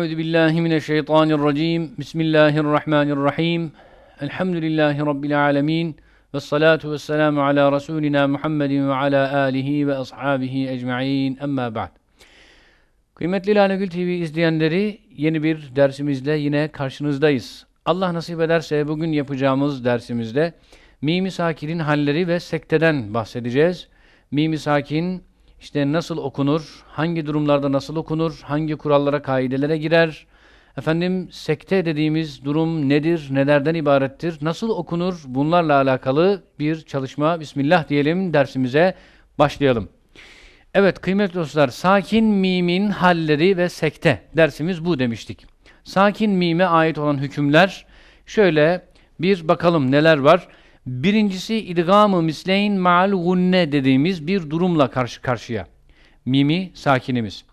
Euzu billahi mineşşeytanirracim. Bismillahirrahmanirrahim. Elhamdülillahi rabbil alamin. Ve salatu vesselamu ala Resulina Muhammedin ve ala alihi ve ashabihi ecmaîn. Amma ba'd. Kıymetli Lale Gül TV izleyenleri yeni bir dersimizle yine karşınızdayız. Allah nasip ederse bugün yapacağımız dersimizde Mimi Sakin'in halleri ve sekteden bahsedeceğiz. Mimi Sakin işte nasıl okunur, hangi durumlarda nasıl okunur, hangi kurallara, kaidelere girer, efendim sekte dediğimiz durum nedir, nelerden ibarettir, nasıl okunur bunlarla alakalı bir çalışma. Bismillah diyelim dersimize başlayalım. Evet kıymetli dostlar, sakin mimin halleri ve sekte dersimiz bu demiştik. Sakin mime ait olan hükümler şöyle bir bakalım neler var. Birincisi idgamı misleyn ma'al gunne dediğimiz bir durumla karşı karşıya. Mimi sakinimiz.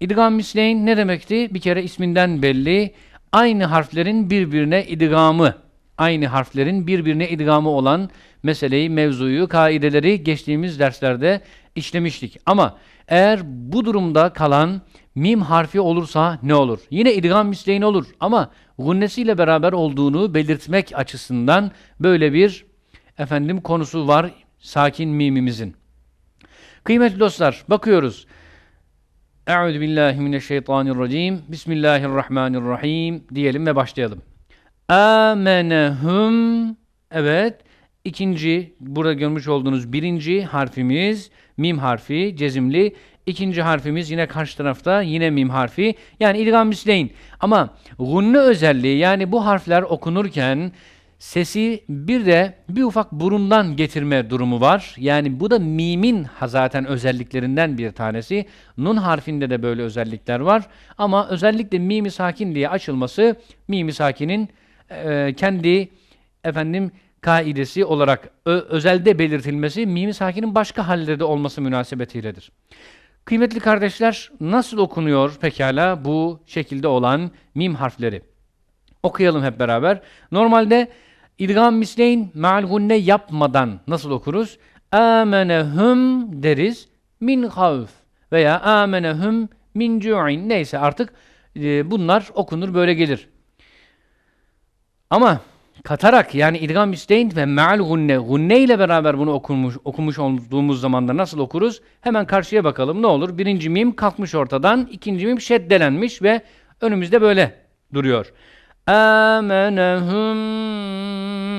İdgam misleyn ne demekti? Bir kere isminden belli. Aynı harflerin birbirine idgamı. Aynı harflerin birbirine idgamı olan meseleyi, mevzuyu, kaideleri geçtiğimiz derslerde işlemiştik. Ama eğer bu durumda kalan mim harfi olursa ne olur? Yine idgam misleyn olur ama gunnesiyle beraber olduğunu belirtmek açısından böyle bir efendim konusu var sakin mimimizin. Kıymetli dostlar bakıyoruz. Euzu billahi mineşşeytanirracim. Bismillahirrahmanirrahim diyelim ve başlayalım. Amenehum Evet. ikinci burada görmüş olduğunuz birinci harfimiz mim harfi cezimli. İkinci harfimiz yine karşı tarafta yine mim harfi. Yani idgam misleyn. Ama gunne özelliği yani bu harfler okunurken sesi bir de bir ufak burundan getirme durumu var. Yani bu da mimin zaten özelliklerinden bir tanesi. Nun harfinde de böyle özellikler var. Ama özellikle mimi sakin diye açılması mimi sakinin e, kendi efendim kaidesi olarak ö, özelde belirtilmesi mimi sakinin başka hallerde olması münasebetiyledir. Kıymetli kardeşler nasıl okunuyor pekala bu şekilde olan mim harfleri? Okuyalım hep beraber. Normalde İdgam misleyn ma'al gunne yapmadan nasıl okuruz? Amenehum deriz min havf veya amenehum min cu'in neyse artık e, bunlar okunur böyle gelir. Ama katarak yani idgam misleyn ve ma'al gunne gunne ile beraber bunu okumuş, okumuş olduğumuz zaman da nasıl okuruz? Hemen karşıya bakalım ne olur? Birinci mim kalkmış ortadan, ikinci mim şeddelenmiş ve önümüzde böyle duruyor. Amenehum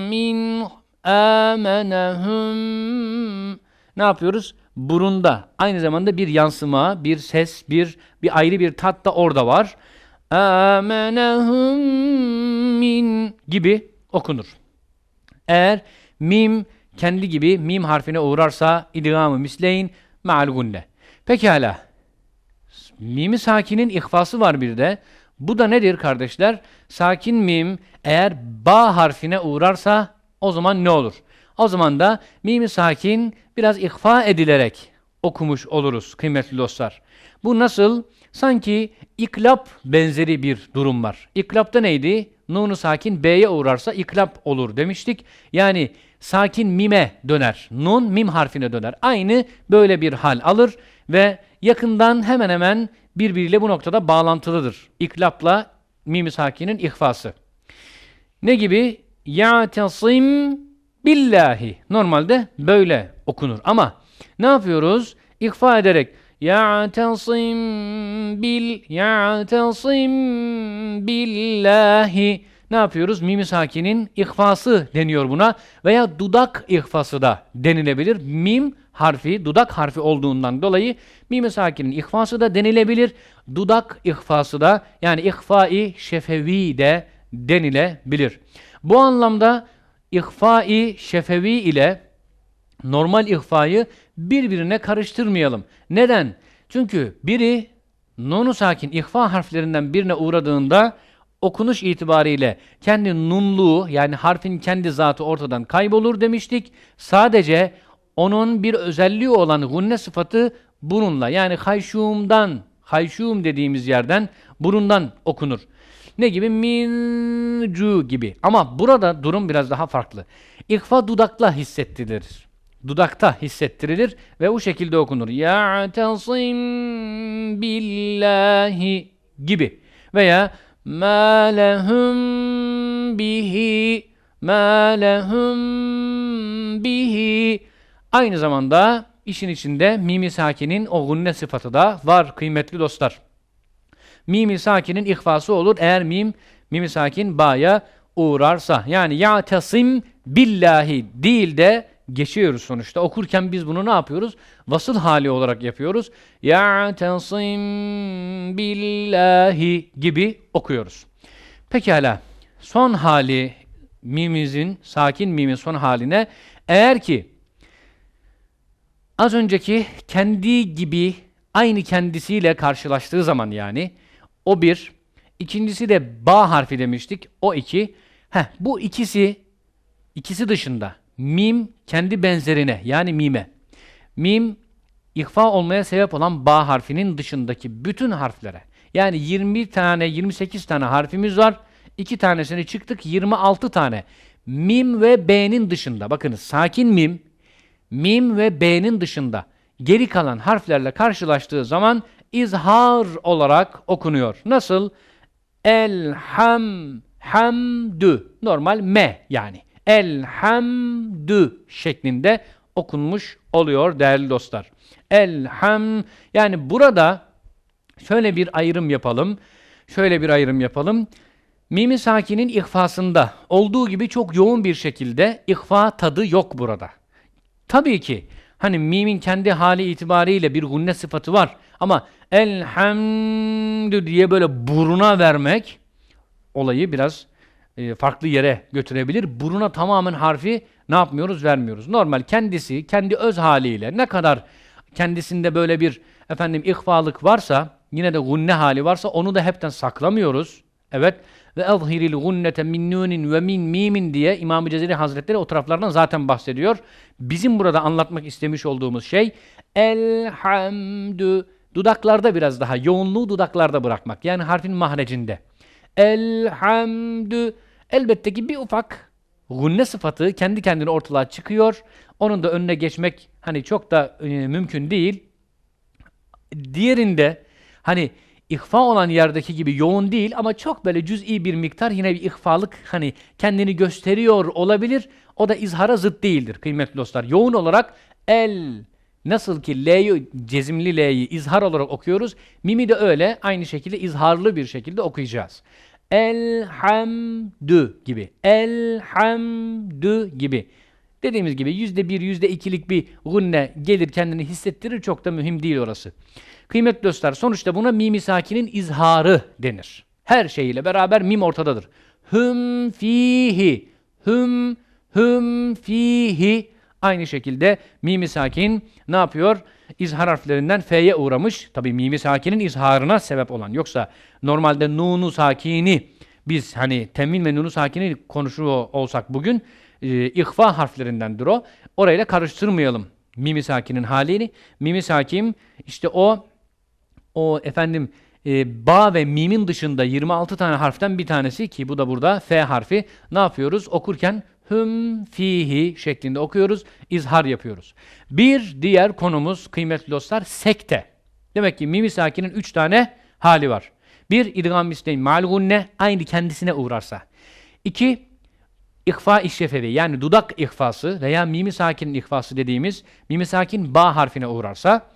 min amenehum ne yapıyoruz? Burunda. Aynı zamanda bir yansıma, bir ses, bir bir ayrı bir tat da orada var. Amenehum min gibi okunur. Eğer mim kendi gibi mim harfine uğrarsa idgamı misleyn ma'al gunne. Pekala. Mimi sakinin ihfası var bir de. Bu da nedir kardeşler? Sakin mim eğer ba harfine uğrarsa o zaman ne olur? O zaman da mimi sakin biraz ihfa edilerek okumuş oluruz kıymetli dostlar. Bu nasıl? Sanki iklap benzeri bir durum var. İklapta neydi? Nunu sakin B'ye uğrarsa iklap olur demiştik. Yani sakin mime döner. Nun mim harfine döner. Aynı böyle bir hal alır ve yakından hemen hemen birbiriyle bu noktada bağlantılıdır. İklapla mimi sakinin ihfası. Ne gibi? Ya'tasim billahi. Normalde böyle okunur ama ne yapıyoruz? İhfa ederek Ya'tasim bil Ya'tasim billahi ne yapıyoruz? Mimi sakinin ihfası deniyor buna veya dudak ihfası da denilebilir. Mim harfi dudak harfi olduğundan dolayı mim sakinin ihfası da denilebilir. Dudak ihfası da yani ihfai şefevi de denilebilir. Bu anlamda ihfai şefevi ile normal ihfayı birbirine karıştırmayalım. Neden? Çünkü biri nunu sakin ihfa harflerinden birine uğradığında okunuş itibariyle kendi nunluğu yani harfin kendi zatı ortadan kaybolur demiştik. Sadece onun bir özelliği olan gunne sıfatı burunla yani hayşumdan, hayşum dediğimiz yerden burundan okunur. Ne gibi? Mincu gibi. Ama burada durum biraz daha farklı. İhfa dudakla hissettirilir. Dudakta hissettirilir ve bu şekilde okunur. Ya'tasim billahi gibi. Veya ma lehum bihi ma lehum bihi Aynı zamanda işin içinde mimi sakinin o gunne sıfatı da var kıymetli dostlar. Mimi sakinin ihfası olur eğer mim mimi sakin ba'ya uğrarsa. Yani ya'tesim billahi değil de geçiyoruz sonuçta. Okurken biz bunu ne yapıyoruz? Vasıl hali olarak yapıyoruz. Ya'tesim billahi gibi okuyoruz. Pekala. Son hali mimimizin, sakin mimin son haline eğer ki az önceki kendi gibi aynı kendisiyle karşılaştığı zaman yani o bir, ikincisi de ba harfi demiştik. O iki. Heh, bu ikisi ikisi dışında mim kendi benzerine yani mime. Mim ihfa olmaya sebep olan ba harfinin dışındaki bütün harflere. Yani 20 tane 28 tane harfimiz var. 2 tanesini çıktık 26 tane. Mim ve B'nin dışında. Bakınız sakin mim, mim ve B'nin dışında geri kalan harflerle karşılaştığı zaman izhar olarak okunuyor. Nasıl? Elham, hamdü. Normal me yani. Elhamdü şeklinde okunmuş oluyor değerli dostlar. Elham yani burada şöyle bir ayrım yapalım. Şöyle bir ayrım yapalım. Mimi sakinin ihfasında olduğu gibi çok yoğun bir şekilde ihfa tadı yok burada. Tabii ki hani mimin kendi hali itibariyle bir gunne sıfatı var ama elhamdü diye böyle buruna vermek olayı biraz e, farklı yere götürebilir. Buruna tamamen harfi ne yapmıyoruz? Vermiyoruz. Normal kendisi, kendi öz haliyle ne kadar kendisinde böyle bir efendim ihfalık varsa, yine de gunne hali varsa onu da hepten saklamıyoruz. Evet. Ve ezhiril gunnete min nunin ve min mimin diye İmam-ı Cezeri Hazretleri o taraflardan zaten bahsediyor. Bizim burada anlatmak istemiş olduğumuz şey elhamdü dudaklarda biraz daha yoğunluğu dudaklarda bırakmak. Yani harfin mahrecinde. Elhamdü elbette ki bir ufak gunne sıfatı kendi kendine ortalığa çıkıyor. Onun da önüne geçmek hani çok da e, mümkün değil. Diğerinde hani ihfa olan yerdeki gibi yoğun değil ama çok böyle cüz'i bir miktar yine bir ihfalık hani kendini gösteriyor olabilir. O da izhara zıt değildir kıymetli dostlar. Yoğun olarak el nasıl ki L'yi cezimli L'yi izhar olarak okuyoruz. Mimi de öyle aynı şekilde izharlı bir şekilde okuyacağız. Elhamdü gibi. Elhamdü gibi. Dediğimiz gibi yüzde bir, yüzde ikilik bir gunne gelir kendini hissettirir. Çok da mühim değil orası. Kıymetli dostlar sonuçta buna mimi sakinin izharı denir. Her şeyiyle beraber mim ortadadır. Hüm fihi. Hüm, hüm fihi. Aynı şekilde mimi sakin ne yapıyor? İzhar harflerinden F'ye uğramış. Tabi mimi sakinin izharına sebep olan. Yoksa normalde nunu sakini biz hani temin ve nunu sakini konuşuyor olsak bugün e, ihfa harflerindendir o. Orayla karıştırmayalım mimi sakinin halini. Mimi sakin işte o o efendim e, ba ve mimin dışında 26 tane harften bir tanesi ki bu da burada F harfi ne yapıyoruz? Okurken hüm fihi şeklinde okuyoruz. izhar yapıyoruz. Bir diğer konumuz kıymetli dostlar sekte. Demek ki mimi sakinin 3 tane hali var. Bir idgam misleyin malgunne aynı kendisine uğrarsa. İki ihfa işşefevi yani dudak ihfası veya mimi sakinin ihfası dediğimiz mimi sakin ba harfine uğrarsa.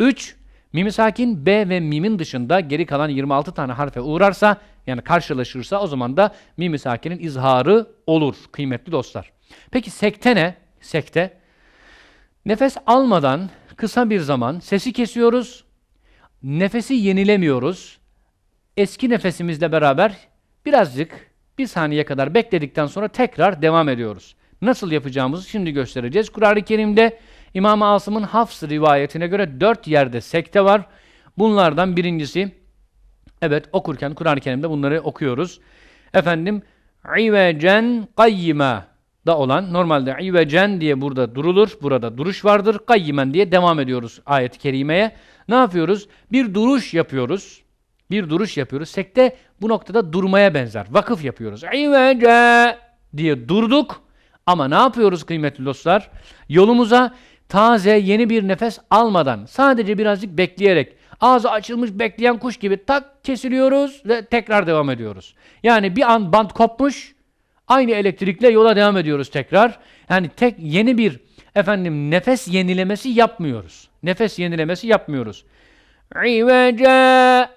Üç Mimi sakin B ve mimin dışında geri kalan 26 tane harfe uğrarsa yani karşılaşırsa o zaman da mimi sakinin izharı olur kıymetli dostlar. Peki sekte ne? Sekte nefes almadan kısa bir zaman sesi kesiyoruz. Nefesi yenilemiyoruz. Eski nefesimizle beraber birazcık bir saniye kadar bekledikten sonra tekrar devam ediyoruz. Nasıl yapacağımızı şimdi göstereceğiz. Kur'an-ı Kerim'de İmam-ı Asım'ın Hafs rivayetine göre dört yerde sekte var. Bunlardan birincisi, evet okurken Kur'an-ı Kerim'de bunları okuyoruz. Efendim, İvecen kayyime da olan, normalde İvecen diye burada durulur, burada duruş vardır. Kayyimen diye devam ediyoruz ayet-i kerimeye. Ne yapıyoruz? Bir duruş yapıyoruz. Bir duruş yapıyoruz. Sekte bu noktada durmaya benzer. Vakıf yapıyoruz. İvece diye durduk. Ama ne yapıyoruz kıymetli dostlar? Yolumuza taze yeni bir nefes almadan sadece birazcık bekleyerek ağzı açılmış bekleyen kuş gibi tak kesiliyoruz ve tekrar devam ediyoruz. Yani bir an bant kopmuş aynı elektrikle yola devam ediyoruz tekrar. Yani tek yeni bir efendim nefes yenilemesi yapmıyoruz. Nefes yenilemesi yapmıyoruz. İvece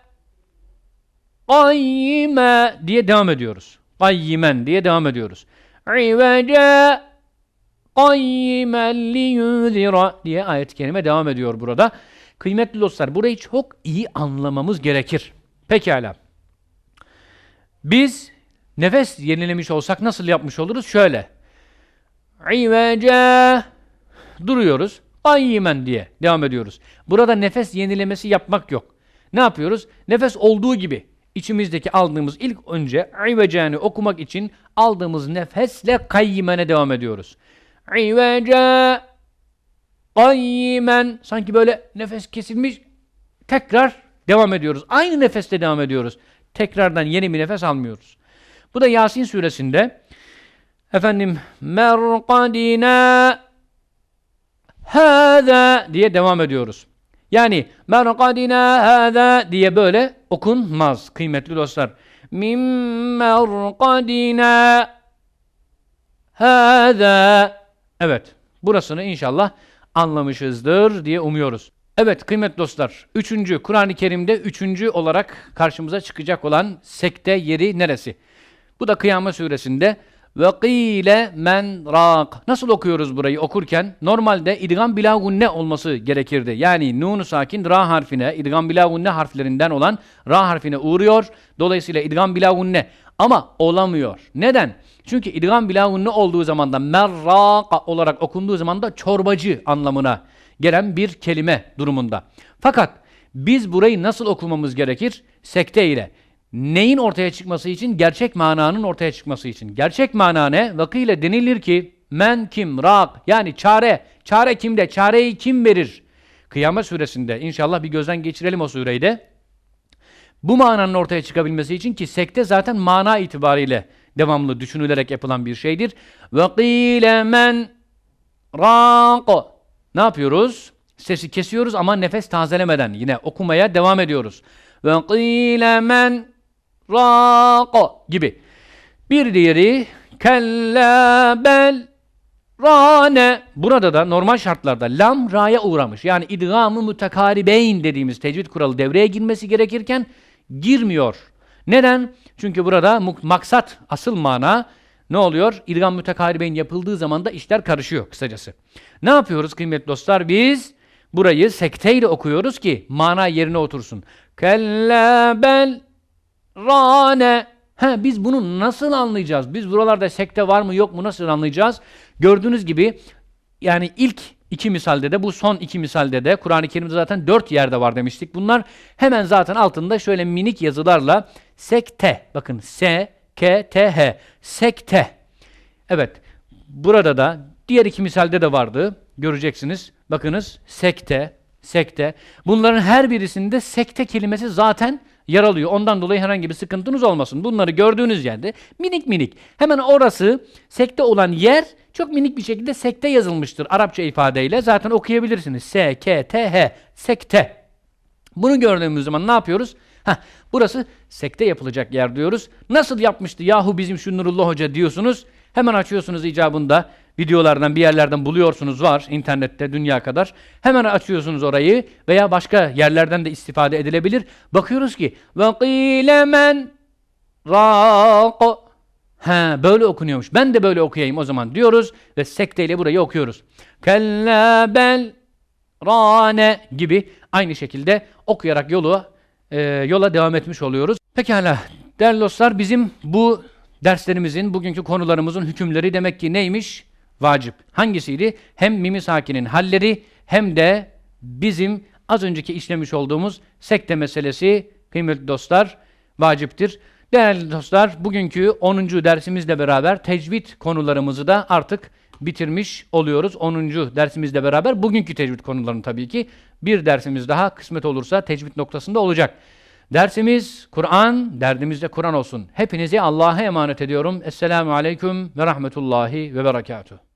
Kayyime diye devam ediyoruz. Kayyimen diye devam ediyoruz. İvece kayyimen liyunzira diye ayet-i kerime devam ediyor burada. Kıymetli dostlar burayı çok iyi anlamamız gerekir. Pekala. Biz nefes yenilemiş olsak nasıl yapmış oluruz? Şöyle. İvece duruyoruz. Kayyimen diye devam ediyoruz. Burada nefes yenilemesi yapmak yok. Ne yapıyoruz? Nefes olduğu gibi içimizdeki aldığımız ilk önce İvece'ni okumak için aldığımız nefesle kayyimene devam ediyoruz. İvece kayyimen sanki böyle nefes kesilmiş tekrar devam ediyoruz. Aynı nefeste devam ediyoruz. Tekrardan yeni bir nefes almıyoruz. Bu da Yasin suresinde efendim merqadina hâzâ diye devam ediyoruz. Yani merqadina hâzâ diye böyle okunmaz kıymetli dostlar. Min merqadina hâzâ Evet, burasını inşallah anlamışızdır diye umuyoruz. Evet kıymetli dostlar, üçüncü, Kur'an-ı Kerim'de üçüncü olarak karşımıza çıkacak olan sekte yeri neresi? Bu da Kıyamet suresinde ve qile men rak. Nasıl okuyoruz burayı okurken? Normalde idgam bila gunne olması gerekirdi. Yani nun sakin ra harfine, idgam bila gunne harflerinden olan ra harfine uğruyor. Dolayısıyla idgam bila gunne. Ama olamıyor. Neden? Çünkü idgam bila gunne olduğu zaman da merraka olarak okunduğu zaman da çorbacı anlamına gelen bir kelime durumunda. Fakat biz burayı nasıl okumamız gerekir? Sekte ile. Neyin ortaya çıkması için? Gerçek mananın ortaya çıkması için. Gerçek mana ne? Vakıyla denilir ki men kim, rak yani çare. Çare kimde? Çareyi kim verir? Kıyamet suresinde inşallah bir gözden geçirelim o sureyi de. Bu mananın ortaya çıkabilmesi için ki sekte zaten mana itibariyle devamlı düşünülerek yapılan bir şeydir. Vakile men rak. Ne yapıyoruz? Sesi kesiyoruz ama nefes tazelemeden yine okumaya devam ediyoruz. Qile men raq gibi. Bir diğeri kella bel rane. Burada da normal şartlarda lam ra'ya uğramış. Yani idgamı mutakaribeyn dediğimiz tecvid kuralı devreye girmesi gerekirken girmiyor. Neden? Çünkü burada maksat, asıl mana ne oluyor? İdgam mütekaribeyn yapıldığı zaman da işler karışıyor kısacası. Ne yapıyoruz kıymetli dostlar? Biz burayı sekteyle okuyoruz ki mana yerine otursun. Kella bel rane. He, biz bunu nasıl anlayacağız? Biz buralarda sekte var mı yok mu nasıl anlayacağız? Gördüğünüz gibi yani ilk iki misalde de bu son iki misalde de Kur'an-ı Kerim'de zaten dört yerde var demiştik. Bunlar hemen zaten altında şöyle minik yazılarla sekte bakın S K T H sekte. Evet. Burada da diğer iki misalde de vardı. Göreceksiniz. Bakınız sekte, sekte. Bunların her birisinde sekte kelimesi zaten yer alıyor. Ondan dolayı herhangi bir sıkıntınız olmasın. Bunları gördüğünüz yerde minik minik. Hemen orası sekte olan yer çok minik bir şekilde sekte yazılmıştır Arapça ifadeyle. Zaten okuyabilirsiniz. S, K, T, H. Sekte. Bunu gördüğümüz zaman ne yapıyoruz? Heh, burası sekte yapılacak yer diyoruz. Nasıl yapmıştı yahu bizim şu Nurullah Hoca diyorsunuz. Hemen açıyorsunuz icabında videolardan bir yerlerden buluyorsunuz var internette dünya kadar. Hemen açıyorsunuz orayı veya başka yerlerden de istifade edilebilir. Bakıyoruz ki ve qile men He böyle okunuyormuş. Ben de böyle okuyayım o zaman diyoruz ve sekteyle burayı okuyoruz. Kella bel rane gibi aynı şekilde okuyarak yolu e, yola devam etmiş oluyoruz. Pekala değerli dostlar bizim bu derslerimizin, bugünkü konularımızın hükümleri demek ki neymiş? Vacip. Hangisiydi? Hem mimi sakinin halleri hem de bizim az önceki işlemiş olduğumuz sekte meselesi kıymetli dostlar vaciptir. Değerli dostlar bugünkü 10. dersimizle beraber tecvid konularımızı da artık bitirmiş oluyoruz. 10. dersimizle beraber bugünkü tecvid konularını tabii ki bir dersimiz daha kısmet olursa tecvid noktasında olacak. Dersimiz Kur'an, derdimiz de Kur'an olsun. Hepinizi Allah'a emanet ediyorum. Esselamu Aleyküm ve Rahmetullahi ve Berekatuhu.